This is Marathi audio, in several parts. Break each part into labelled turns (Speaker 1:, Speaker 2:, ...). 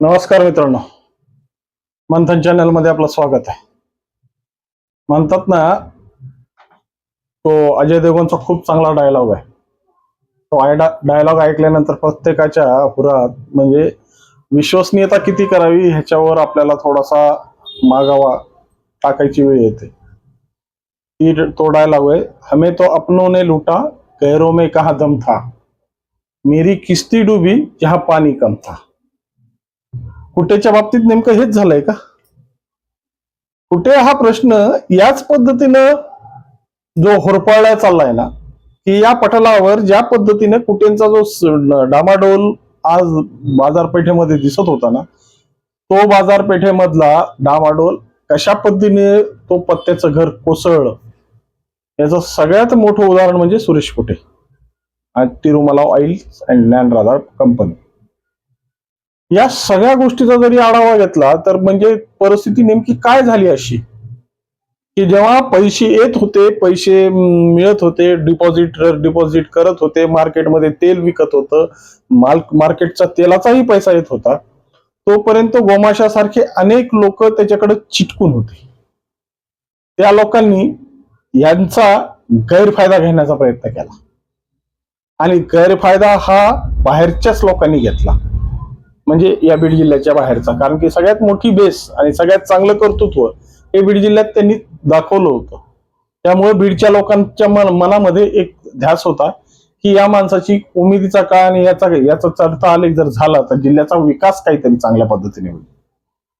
Speaker 1: नमस्कार मित्रांनो. मंथन चॅनलमध्ये आपलं स्वागत आहे. म्हणतात ना तो अजय देवगणचा खूप चांगला डायलॉग आहे. तो डायलॉग ऐकल्यानंतर प्रत्येकाच्या हुरात म्हणजे विश्वसनीयता किती करावी ह्याच्यावर आपल्याला थोडासा मागावा टाकायची वेळ येते. ती तो डायलॉग आहे हमें तो अपनों ने लुटा गैरों में कहा दम था? मेरी किस्ती डुबी जहां पाणी कम था. कुठेच्या बाबतीत नेमकं हेच झालंय का? कुठे हा प्रश्न याच पद्धतीनं जो होरपाळला चाललाय ना की या पटलावर ज्या पद्धतीने कुटेंचा जो डामाडोल आज बाजारपेठेमध्ये दिसत होता ना तो बाजारपेठेमधला डामाडोल कशा पद्धतीने तो पत्त्याचं घर कोसळलं याचं सगळ्यात मोठं उदाहरण म्हणजे सुरेश कुटे. आणि Tirumala oils and Dnyanradha company. या सगळ्या गोष्टीचा जरी आढावा घेतला तर म्हणजे परिस्थिती नेमकी काय झाली अशी? की जेव्हा पैसे येत होते पैसे मिळत होते डिपॉझिट डिपॉझिट करत होते मार्केटमध्ये तेल विकत होतं माल मार्केटचा तेलाचाही पैसा येत होता तोपर्यंत गोमाशासारखे अनेक लोक त्याच्याकडे चिटकून होते. त्या लोकांनी यांचा गैरफायदा घेण्याचा प्रयत्न केला. आणि गैरफायदा हा बाहेरच्याच लोकांनी घेतला. म्हणजे या बीड जिल्ह्याच्या बाहेरचा. कारण की सगळ्यात मोठी बेस आणि सगळ्यात चांगलं कर्तृत्व हे बीड जिल्ह्यात त्यांनी दाखवलं होतं. त्यामुळे बीडच्या लोकांच्या मन- मनामध्ये एक ध्यास होता की या माणसाची उमेदीचा काळ आणि याचा याचा चढता आलेख जर झाला तर जिल्ह्याचा विकास काहीतरी चांगल्या पद्धतीने होईल.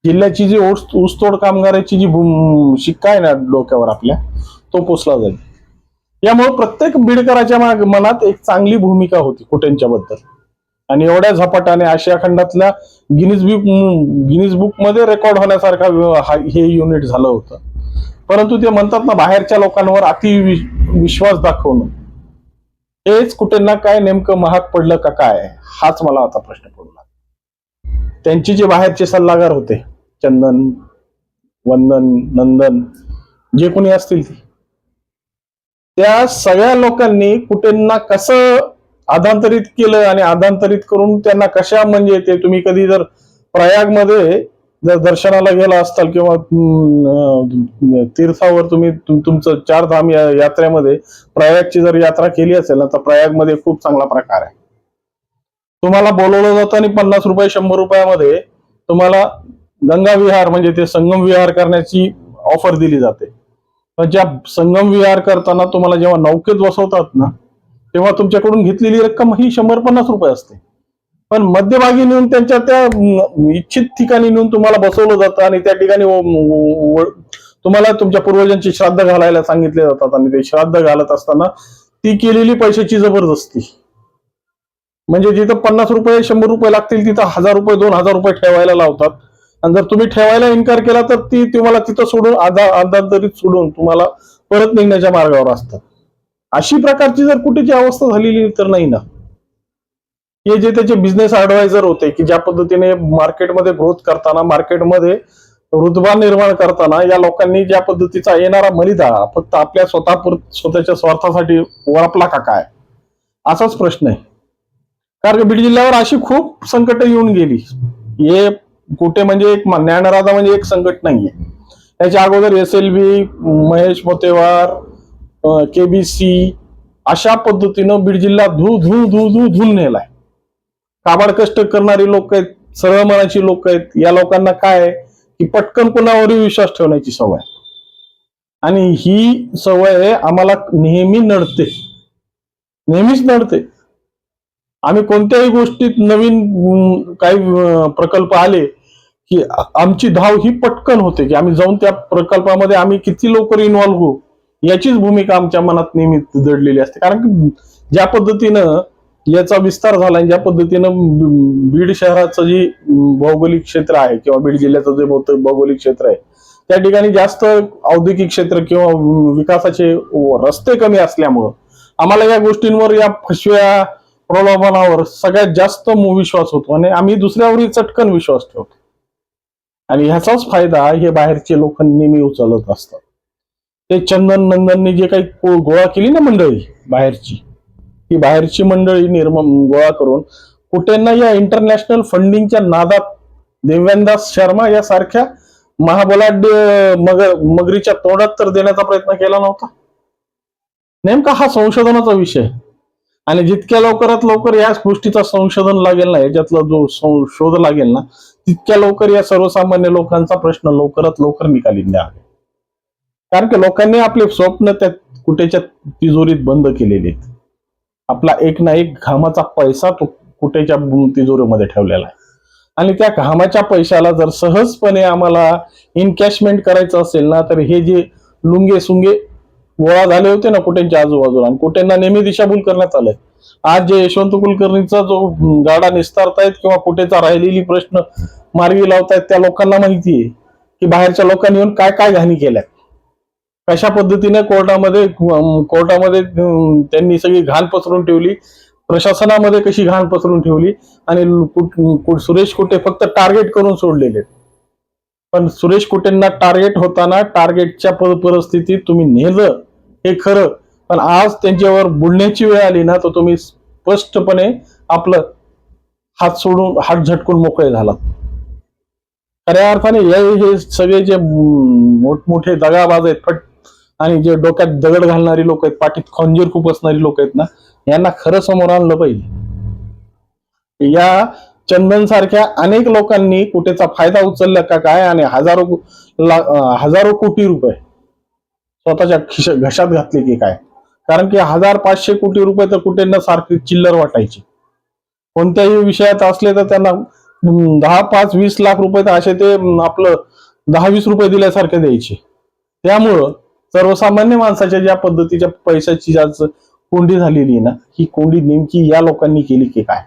Speaker 1: जिल्ह्याची जी ओस ऊसतोड कामगाराची जी शिक्का आहे ना डोक्यावर आपल्या तो पोचला जाईल. यामुळे प्रत्येक बीडकराच्या मनात एक चांगली भूमिका होती कुटेंच्या बद्दल आणि एवढ्या झपाट्याने आशिया खंडातल्या गिनीज बुक गिनीज बुकमध्ये रेकॉर्ड होण्यासारखा हे युनिट झालं होतं. परंतु ते म्हणतात ना बाहेरच्या लोकांवर अति विश्वास दाखवणं. हेच कुठे काय नेमकं महाग पडलं का काय हाच मला आता प्रश्न पडला त्यांचे जे बाहेरचे सल्लागार होते चंदन वंदन नंदन जे कोणी असतील ते. त्या सगळ्या लोकांनी कुठेंना कसं आधांतरित केलं आणि आधांतरित करून त्यांना कशा म्हणजे ते तुम्ही कधी जर प्रयागमध्ये जर दर्शनाला गेला असताल किंवा तीर्थावर तुम्ही तुमचं चार धाम या यात्रेमध्ये प्रयागची जर यात्रा केली असेल ना तर प्रयागमध्ये खूप चांगला प्रकार आहे. तुम्हाला बोलवलं जातं आणि पन्नास रुपये शंभर रुपयामध्ये तुम्हाला गंगा विहार म्हणजे ते संगम विहार करण्याची ऑफर दिली जाते. पण ज्या संगम विहार करताना तुम्हाला जेव्हा नौकेत बसवतात ना तेव्हा तुमच्याकडून घेतलेली रक्कम ही शंभर पन्नास रुपये असते. पण मध्यभागी नेऊन त्यांच्या त्या इच्छित ठिकाणी नेऊन तुम्हाला बसवलं जातं आणि त्या ठिकाणी तुम्हाला तुमच्या पूर्वजांची श्राद्ध घालायला सांगितले जातात आणि ते श्राद्ध घालत असताना ती केलेली पैशाची जबरदस्ती. म्हणजे जिथं पन्नास रुपये शंभर रुपये लागतील तिथं हजार रुपये दोन हजार रुपये ठेवायला लावतात. आणि जर तुम्ही ठेवायला इन्कार केला तर ती तुम्हाला तिथं सोडून आधा आधांतरित सोडून तुम्हाला परत निघण्याच्या मार्गावर असतात. अशी प्रकारची जर कुठेची अवस्था झालेली तर नाही ना. हे जे त्याचे बिझनेस ऍडवायझर होते की ज्या पद्धतीने मार्केटमध्ये ग्रोथ करताना मार्केटमध्ये रुतबा निर्माण करताना या लोकांनी ज्या पद्धतीचा येणारा मलिदा फक्त आपल्या स्वतः स्वतःच्या स्वार्थासाठी वळपला का काय? असाच प्रश्न आहे. कारण बीड जिल्ह्यावर अशी खूप संकट येऊन गेली. हे कुठे म्हणजे एक ज्ञानराधा म्हणजे एक संकट नाहीये. त्याच्या अगोदर S L B Mahesh Motewar KBC अशा पद्धतीनं बीड जिल्हा धू धू धू धू धुवून नेलाय. काबाड कष्ट करणारी लोक आहेत सरळ मनाची लोक आहेत. या लोकांना काय आहे? की पटकन कोणावरही विश्वास ठेवण्याची सवय आणि ही सवय आम्हाला नेहमी नडते. नेहमीच नडते. आम्ही कोणत्याही गोष्टीत नवीन काही प्रकल्प आले की आमची धाव ही पटकन होते. की आम्ही जाऊन त्या प्रकल्पामध्ये आम्ही किती लवकर इन्व्हॉल्व्ह होऊ? याचीच भूमिका आमच्या मनात नेहमी दडलेली असते. कारण की ज्या पद्धतीनं याचा विस्तार झाला आणि ज्या पद्धतीनं बीड शहराचं जी भौगोलिक क्षेत्र आहे किंवा बीड जिल्ह्याचं जे भौगोलिक क्षेत्र आहे त्या ठिकाणी जास्त औद्योगिक क्षेत्र किंवा विकासाचे रस्ते कमी असल्यामुळं आम्हाला या गोष्टींवर या फसव्या प्रलोभनावर सगळ्यात जास्त मो- विश्वास होतो आणि आम्ही दुसऱ्यावरही चटकन विश्वास ठेवतो. आणि ह्याचाच फायदा हे बाहेरचे लोक नेहमी उचलत असतात. ते चंदन नंदननी जे काही गोळा केली ना मंडळी बाहेरची ती बाहेरची मंडळी निर्म गोळा करून कुठेना या इंटरनॅशनल फंडिंगच्या नादात दिव्यांदास शर्मा यासारख्या महाबलाढ्य मग मगरीच्या तोंडात तर देण्याचा प्रयत्न केला नव्हता. नेमका हा संशोधनाचा विषय. आणि जितक्या लवकरात लवकर या गोष्टीचा संशोधन लागेल ना याच्यातला जो सं- शोध लागेल ना तितक्या लवकर या सर्वसामान्य लोकांचा प्रश्न लवकरात लवकर निकाली द्यावे कारण की लोकांनी आपले स्वप्न त्या कुठेच्या तिजोरीत बंद केलेले आहेत. आपला एक ना एक घामाचा पैसा तो कुठेच्या तिजोरीमध्ये ठेवलेला आहे. आणि त्या घामाच्या पैशाला जर सहजपणे आम्हाला इनकॅशमेंट करायचं असेल ना तर हे जे लुंगे सुंगे गोळा झाले होते ना कुठेच्या आजूबाजूला आणि कुठेंना नेहमी दिशाभूल करण्यात आलंय. आज जे यशवंत कुलकर्णीचा जो गाडा निस्तारतायत किंवा कुठेचा राहिलेली प्रश्न मार्गी लावतायत त्या लोकांना माहिती आहे की बाहेरच्या लोकांनी येऊन काय काय घाणी केल्या कशा पद्धतीने कोर्टामध्ये कोर्टामध्ये त्यांनी सगळी घाण पसरून ठेवली. प्रशासनामध्ये कशी घाण पसरून ठेवली? आणि सुरेश कुटे फक्त टार्गेट करून सोडलेले. पण सुरेश कुटेंना टार्गेट होताना टार्गेटच्या परिस्थितीत तुम्ही नेलं. हे खरं. पण आज त्यांच्यावर बुडण्याची वेळ आली ना तर तुम्ही स्पष्टपणे आपलं हात सोडून हात झटकून मोकळे झाला खऱ्या अर्थाने हे हे सगळे जे मोठमोठे दगाबाज आहेत फट आणि जे डोक्यात दगड घालणारी लोक आहेत पाठीत खंजीर खूप असणारी लोक आहेत ना यांना खरं समोर आणलं पाहिजे. या चंदन सारख्या अनेक लोकांनी कुठेचा फायदा उचलला का काय आणि हजारो हजारो कोटी रुपये स्वतःच्या घशात घातले की काय? कारण की हजार पाचशे कोटी रुपये तर कुठे न सारखे चिल्लर वाटायची. कोणत्याही विषयात असले तर त्यांना दहा पाच वीस लाख रुपये तर असे ते आपलं दहा वीस रुपये दिल्यासारखे द्यायचे. त्यामुळं सर्वसामान्य माणसाच्या ज्या पद्धतीच्या पैशाची ज्या कोंडी झालेली आहे ना ही कोंडी नेमकी या लोकांनी केली की काय?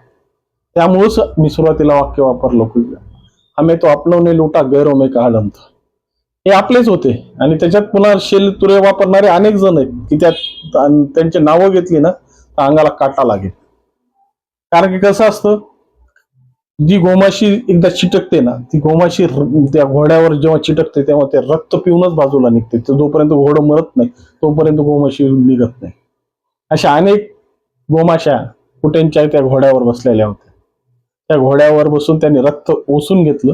Speaker 1: त्यामुळेच मी सुरुवातीला वाक्य वापरलं की आम्ही तो आपलवणे लोटा गैरो में का हे आपलेच होते. आणि त्याच्यात पुन्हा शेल तुरे वापरणारे अनेक जण आहेत की त्यात त्यांची नावं घेतली ना तर अंगाला काटा लागेल. कारण की कसं असतं जी गोमाशी एकदा चिटकते ना ती गोमाशी त्या घोड्यावर जेव्हा चिटकते तेव्हा ते रक्त पिऊनच बाजूला निघते. जोपर्यंत घोडं मरत नाही तोपर्यंत गोमाशी निघत नाही. अशा अनेक गोमाशा कुट्यांच्या त्या घोड्यावर बसलेल्या होत्या. त्या घोड्यावर बसून त्यांनी रक्त ओसून घेतलं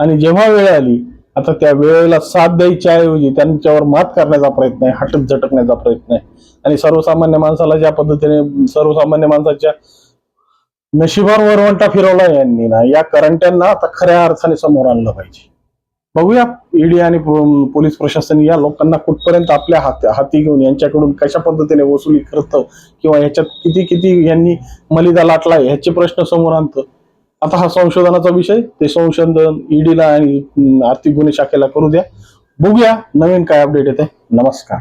Speaker 1: आणि जेव्हा वेळ आली आता त्या वेळेला साथ द्यायच्या ऐवजी त्यांच्यावर मात करण्याचा प्रयत्न आहे हटत झटकण्याचा प्रयत्न आहे. आणि सर्वसामान्य माणसाला ज्या पद्धतीने सर्वसामान्य माणसाच्या नशिबावर वरवंटा फिरवला यांनी ना. या करंट्यांना आता खऱ्या अर्थाने समोर आणलं पाहिजे. बघूया ईडी आणि पोलीस प्रशासन या लोकांना कुठपर्यंत आपल्या हात हाती घेऊन यांच्याकडून कशा पद्धतीने वसुली करतं किंवा ह्याच्यात किती किती यांनी मलिदा लाटलाय ह्याचे प्रश्न समोर आणतं. आता हा संशोधनाचा विषय ते संशोधन ईडीला आणि आर्थिक गुन्हे शाखेला करू द्या. बघूया नवीन काय अपडेट येते नमस्कार.